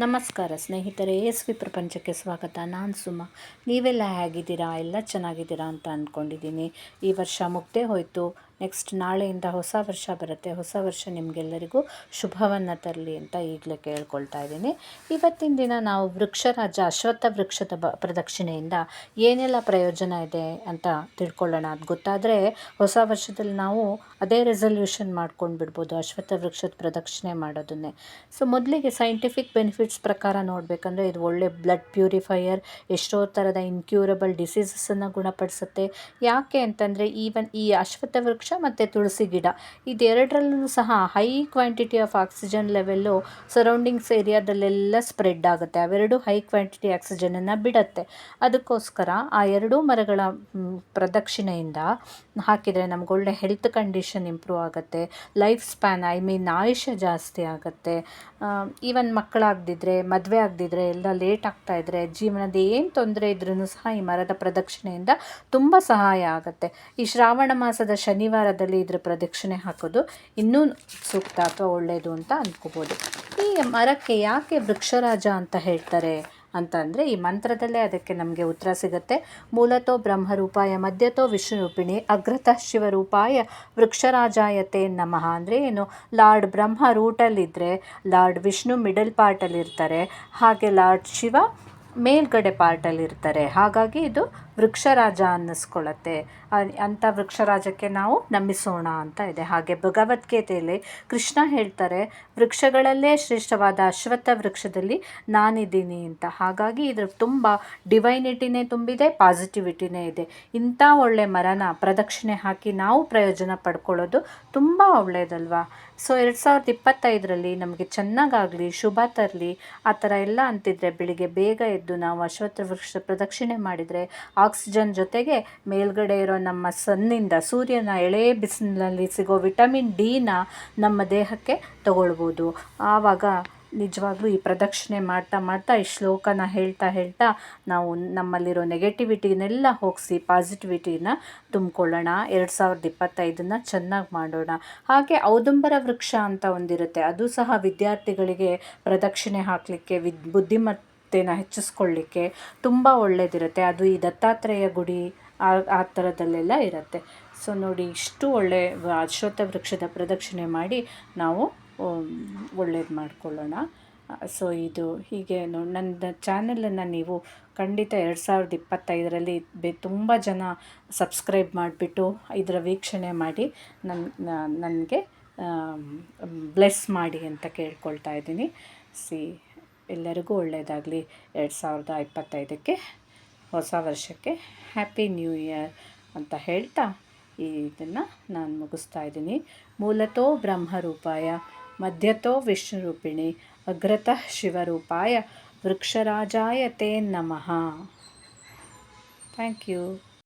ನಮಸ್ಕಾರ ಸ್ನೇಹಿತರೆ S V ಪ್ರಪಂಚಕ್ಕೆ ಸ್ವಾಗತ. ನಾನು ಸುಮ. ನೀವೆಲ್ಲ ಹೇಗಿದ್ದೀರಾ? ಎಲ್ಲ ಚೆನ್ನಾಗಿದ್ದೀರಾ ಅಂತ ಅಂದ್ಕೊಂಡಿದ್ದೀನಿ. ಈ ವರ್ಷ ಮುಗ್ದೇ ಹೋಯಿತು. ನೆಕ್ಸ್ಟ್ ನಾಳೆಯಿಂದ ಹೊಸ ವರ್ಷ ಬರುತ್ತೆ. ಹೊಸ ವರ್ಷ ನಿಮಗೆಲ್ಲರಿಗೂ ಶುಭವನ್ನು ತರಲಿ ಅಂತ ಈಗಲೇ ಕೇಳ್ಕೊಳ್ತಾ ಇದ್ದೀನಿ. ಇವತ್ತಿನ ದಿನ ನಾವು ವೃಕ್ಷರಾಜ, ಅಶ್ವತ್ಥ ವೃಕ್ಷದ ಬ, ಪ್ರದಕ್ಷಿಣೆಯಿಂದ ಏನೆಲ್ಲ ಪ್ರಯೋಜನ ಇದೆ ಅಂತ ತಿಳ್ಕೊಳ್ಳೋಣ. ಅದು ಗೊತ್ತಾದರೆ ಹೊಸ ವರ್ಷದಲ್ಲಿ ನಾವು ಅದೇ ರೆಸಲ್ಯೂಷನ್ ಮಾಡ್ಕೊಂಡು ಬಿಡ್ಬೋದು ಅಶ್ವತ್ಥ ವೃಕ್ಷದ ಪ್ರದಕ್ಷಿಣೆ ಮಾಡೋದನ್ನೇ. ಸೊ ಮೊದಲಿಗೆ ಸೈಂಟಿಫಿಕ್ ಬೆನಿಫಿಟ್ಸ್ ಪ್ರಕಾರ ನೋಡಬೇಕಂದ್ರೆ ಇದು ಒಳ್ಳೆ ಬ್ಲಡ್ ಪ್ಯೂರಿಫೈಯರ್ ಎಷ್ಟೋ ಥರದ ಇನ್ಕ್ಯೂರಬಲ್ ಡಿಸೀಸಸನ್ನು ಗುಣಪಡಿಸುತ್ತೆ. ಯಾಕೆ ಅಂತಂದರೆ ಈವನ್ ಈ ಅಶ್ವತ್ಥ ವೃಕ್ಷ ಮತ್ತು ತುಳಸಿ ಗಿಡ. ಇದೆರಡರಲ್ಲೂ ಸಹ high quantity of oxygen level surroundings ಏರಿಯಾದಲ್ಲೆಲ್ಲ spread ಆಗುತ್ತೆ. ಅವೆರಡು ಹೈ ಕ್ವಾಂಟಿಟಿ ಆಕ್ಸಿಜನನ್ನು ಬಿಡುತ್ತೆ. ಅದಕ್ಕೋಸ್ಕರ ಆ ಎರಡೂ ಮರಗಳ ಪ್ರದಕ್ಷಿಣೆಯಿಂದ ಹಾಕಿದರೆ ನಮ್ಗೆ ಒಳ್ಳೆ ಹೆಲ್ತ್ ಕಂಡೀಷನ್ ಇಂಪ್ರೂವ್ ಆಗುತ್ತೆ. ಲೈಫ್ ಸ್ಪ್ಯಾನ್ ಐ ಮೀನ್ ಆಯುಷ್ಯ ಜಾಸ್ತಿ ಆಗುತ್ತೆ. ಈವನ್ ಮಕ್ಕಳಾಗದಿದ್ರೆ, ಮದುವೆ ಆಗದಿದ್ರೆ, ಎಲ್ಲ ಲೇಟ್ ಆಗ್ತಾ ಇದ್ರೆ, ಜೀವನದ ಏನು ತೊಂದರೆ ಇದ್ರೂ ಸಹ ಈ ಮರದ ಪ್ರದಕ್ಷಿಣೆಯಿಂದ ತುಂಬ ಸಹಾಯ ಆಗುತ್ತೆ. ಈ ಶ್ರಾವಣ ಮಾಸದ ಶನಿವಾರದಲ್ಲಿ ಇದರ ಪ್ರದಕ್ಷಿಣೆ ಹಾಕೋದು ಇನ್ನೂ ಸೂಕ್ತ ಅಥವಾ ಒಳ್ಳೆಯದು ಅಂತ ಅಂದ್ಕೋಬೋದು ಈ ಮರಕ್ಕೆ ಯಾಕೆ ವೃಕ್ಷರಾಜ ಅಂತ ಹೇಳ್ತಾರೆ ಅಂತಂದರೆ ಈ ಮಂತ್ರದಲ್ಲೇ ಅದಕ್ಕೆ ನಮಗೆ ಉತ್ತರ ಸಿಗುತ್ತೆ. ಮೂಲತೋ ಬ್ರಹ್ಮರೂಪಾಯ, ಮಧ್ಯತೋ ವಿಷ್ಣುರೂಪಿಣಿ ಅಗ್ರತಃ ಶಿವರೂಪಾಯ, ವೃಕ್ಷರಾಜಾಯತೆ ನಮಃ. ಅಂದರೆ ಏನು? ಲಾರ್ಡ್ ಬ್ರಹ್ಮ ರೂಟಲ್ಲಿದ್ದರೆ ಲಾರ್ಡ್ ವಿಷ್ಣು ಮಿಡಲ್ ಪಾರ್ಟಲ್ಲಿರ್ತಾರೆ. ಹಾಗೆ ಲಾರ್ಡ್ ಶಿವ ಮೇಲ್ಗಡೆ ಪಾರ್ಟಲ್ಲಿರ್ತಾರೆ ಹಾಗಾಗಿ ಇದು ವೃಕ್ಷರಾಜ ಅನ್ನಿಸ್ಕೊಳ್ಳುತ್ತೆ. ಅ- ಅಂಥ ವೃಕ್ಷರಾಜಕ್ಕೆ ನಾವು ನಂಬಿಸೋಣ ಅಂತ ಇದೆ. ಹಾಗೆ ಭಗವದ್ಗೀತೆಯಲ್ಲಿ ಕೃಷ್ಣ ಹೇಳ್ತಾರೆ, ವೃಕ್ಷಗಳಲ್ಲೇ ಶ್ರೇಷ್ಠವಾದ ಅಶ್ವತ್ಥ ವೃಕ್ಷದಲ್ಲಿ ನಾನಿದ್ದೀನಿ ಅಂತ. ಹಾಗಾಗಿ ಇದ್ರ ತುಂಬ ಡಿವೈನಿಟಿನೇ ತುಂಬಿದೆ, ಪಾಸಿಟಿವಿಟಿನೇ ಇದೆ. ಇಂಥ ಒಳ್ಳೆ ಮರನ ಪ್ರದಕ್ಷಿಣೆ ಹಾಕಿ ನಾವು ಪ್ರಯೋಜನ ಪಡ್ಕೊಳ್ಳೋದು ತುಂಬ ಒಳ್ಳೆಯದಲ್ವಾ ಸೊ ಎರಡು ಸಾವಿರದ ಇಪ್ಪತ್ತೈದರಲ್ಲಿ ನಮಗೆ ಚೆನ್ನಾಗಾಗಲಿ, ಶುಭ ತರಲಿ, ಆ ಥರ ಎಲ್ಲ ಅಂತಿದ್ರೆ ಬೆಳಿಗ್ಗೆ ಬೇಗ ಎದ್ದು ನಾವು ಅಶ್ವತ್ಥ ವೃಕ್ಷ ಪ್ರದಕ್ಷಿಣೆ ಮಾಡಿದರೆ ಆಕ್ಸಿಜನ್ ಜೊತೆಗೆ ಮೇಲ್ಗಡೆ ಇರೋ ನಮ್ಮ ಸನ್ನಿಂದ ಸೂರ್ಯನ ಎಳೆ ಬಿಸಿಲಿನಲ್ಲಿ ಸಿಗೋ ವಿಟಮಿನ್ ಡಿನ ನಮ್ಮ ದೇಹಕ್ಕೆ ತಗೊಳ್ಬೋದು. ಆವಾಗ ನಿಜವಾಗ್ಲೂ ಈ ಪ್ರದಕ್ಷಿಣೆ ಮಾಡ್ತಾ ಮಾಡ್ತಾ ಈ ಶ್ಲೋಕನ ಹೇಳ್ತಾ ಹೇಳ್ತಾ ನಾವು ನಮ್ಮಲ್ಲಿರೋ ನೆಗೆಟಿವಿಟಿನೆಲ್ಲ ಹೋಗಿಸಿ ಪಾಸಿಟಿವಿಟಿನ ತುಂಬಿಕೊಳ್ಳೋಣ. ಎರಡು ಸಾವಿರದ ಇಪ್ಪತ್ತೈದನ್ನು ಚೆನ್ನಾಗಿ ಮಾಡೋಣ. ಹಾಗೆ ಔದಂಬರ ವೃಕ್ಷ ಅಂತ ಒಂದಿರುತ್ತೆ. ಅದು ಸಹ ವಿದ್ಯಾರ್ಥಿಗಳಿಗೆ ಪ್ರದಕ್ಷಿಣೆ ಹಾಕಲಿಕ್ಕೆ, ವಿದ್ ಬುದ್ಧಿಮತ್ತೆನ ಹೆಚ್ಚಿಸ್ಕೊಳ್ಳಿಕ್ಕೆ ತುಂಬ ಒಳ್ಳೆಯದಿರುತ್ತೆ ಅದು ಈ ದತ್ತಾತ್ರೇಯ ಗುಡಿ ಆ ಆ ಥರದಲ್ಲೆಲ್ಲ ಇರುತ್ತೆ. ಸೊ ನೋಡಿ, ಇಷ್ಟು ಒಳ್ಳೆ ಅಶ್ವತ್ಥ ವೃಕ್ಷದ ಪ್ರದಕ್ಷಿಣೆ ಮಾಡಿ ನಾವು ಒಳ್ಳೇದು ಮಾಡ್ಕೊಳ್ಳೋಣ. ಸೊ ಇದು ಹೀಗೆ ನನ್ನ ಚಾನಲನ್ನು ನೀವು ಖಂಡಿತ ಎರಡು ಸಾವಿರದ ಇಪ್ಪತ್ತೈದರಲ್ಲಿ ಬೆ, ತುಂಬ ಜನ ಸಬ್ಸ್ಕ್ರೈಬ್ ಮಾಡಿಬಿಟ್ಟು ಇದರ ವೀಕ್ಷಣೆ ಮಾಡಿ ನನ್ನ ನನಗೆ ಬ್ಲೆಸ್ ಮಾಡಿ ಅಂತ ಕೇಳ್ಕೊಳ್ತಾ ಇದ್ದೀನಿ. ಸಿ, ಎಲ್ಲರಿಗೂ ಒಳ್ಳೆಯದಾಗಲಿ ಎರಡು ಸಾವಿರದ ಇಪ್ಪತ್ತೈದಕ್ಕೆ, ಹೊಸ ವರ್ಷಕ್ಕೆ ಹ್ಯಾಪಿ ನ್ಯೂ ಇಯರ್ ಅಂತ ಹೇಳ್ತಾ ಇದನ್ನು ನಾನು ಮುಗಿಸ್ತಾ ಇದ್ದೀನಿ. ಮೂಲತೋ ಬ್ರಹ್ಮರೂಪಾಯ. ಮಧ್ಯತೋ ವಿಷ್ಣುರೂಪಿಣಿ ಅಗ್ರತಃ ಶಿವರೂಪಾಯ ವೃಕ್ಷರಾಜಾಯ ತೇ ನಮಃ ಥ್ಯಾಂಕ್ ಯು